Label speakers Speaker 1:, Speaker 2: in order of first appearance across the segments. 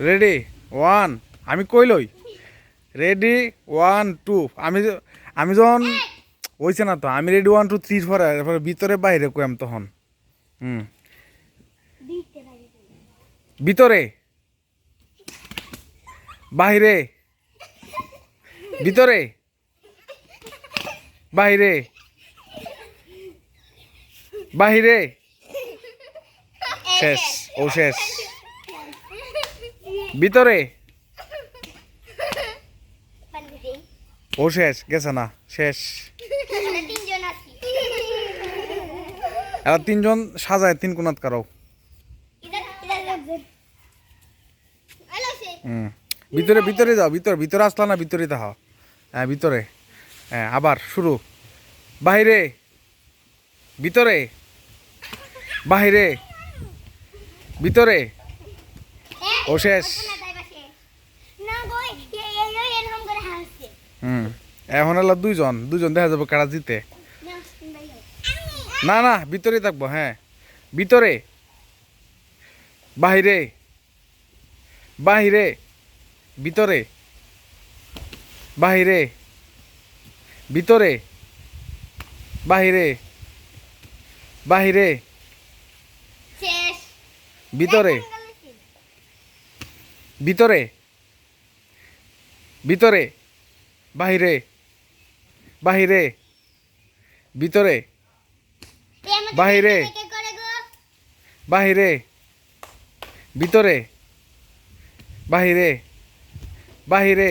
Speaker 1: Ready one আমি কইলই ready one two আমি আমি যখন হইছে না তো, আমি রেডি ওয়ান টু থ্রি পরে এরপরে ভিতরে বাইরে কইম তখন। হুম। ভিতরে। বাইরে। ভিতরে। বাইরে। বাইরে। শেষ। ও শেষ। ভিতরে। ও শেষ গেছে না শেষ।
Speaker 2: তিনজন
Speaker 1: এবার তিনজন সাজায় তিন কোনাত কারও। ভিতরে ভিতরে যাও ভিতরে ভিতরে আসলা না ভিতরে তাহা হ্যাঁ ভিতরে। হ্যাঁ আবার শুরু। বাহিরে। ভিতরে। বাহিরে। ভিতরে। ও শেষ। হুম। এখন হলো দুইজন দুইজন দেখা যাবে কারা জিতে।
Speaker 2: না
Speaker 1: না ভিতরে থাকব হ্যাঁ। ভিতরে। বাহিরে। বাহিরে। ভিতরে। বাহিরে। ভিতরে। বাহিরে। বাহিরে। ভিতরে। ভিতরে। ভিতরে। বাহিরে। বাহিরে। ভিতরে।
Speaker 2: গো।
Speaker 1: বাহিরে। ভিতরে। বাহিরে। বাহিরে।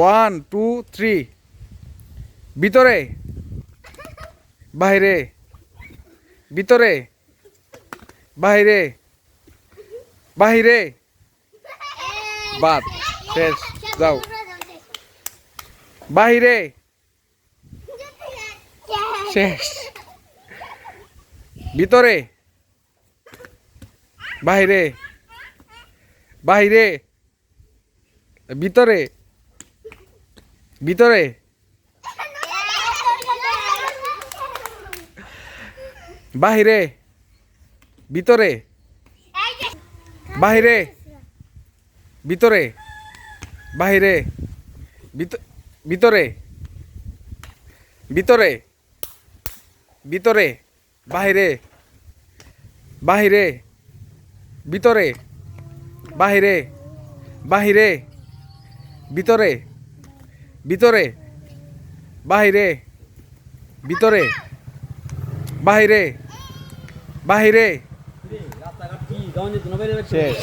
Speaker 1: ওয়ান টু থ্রি ভিতরে। বাহিরে। ভিতরে। বাহিরে। বাহিরে। বাদ শেষ যাও। বাহিরে। শেষ। ভিতরে। বাহিরে। বাহিরে। ভিতরে। ভিতরে। বাহিরে। ভিতরে। বাহিরে। ভিতরে। বাহিরে। ভিত- ভিতরে। ভিতরে। ভিতরে। বাহিরে। বাহিরে। ভিতরে। বাহিরে। বাহিরে। ভিতরে। ভিতরে। বাহিরে। ভিতরে। বাহিরে। বাহিরে।
Speaker 3: রাস্তাঘাট কি গাঁও যেত না বাইরে
Speaker 1: শেষ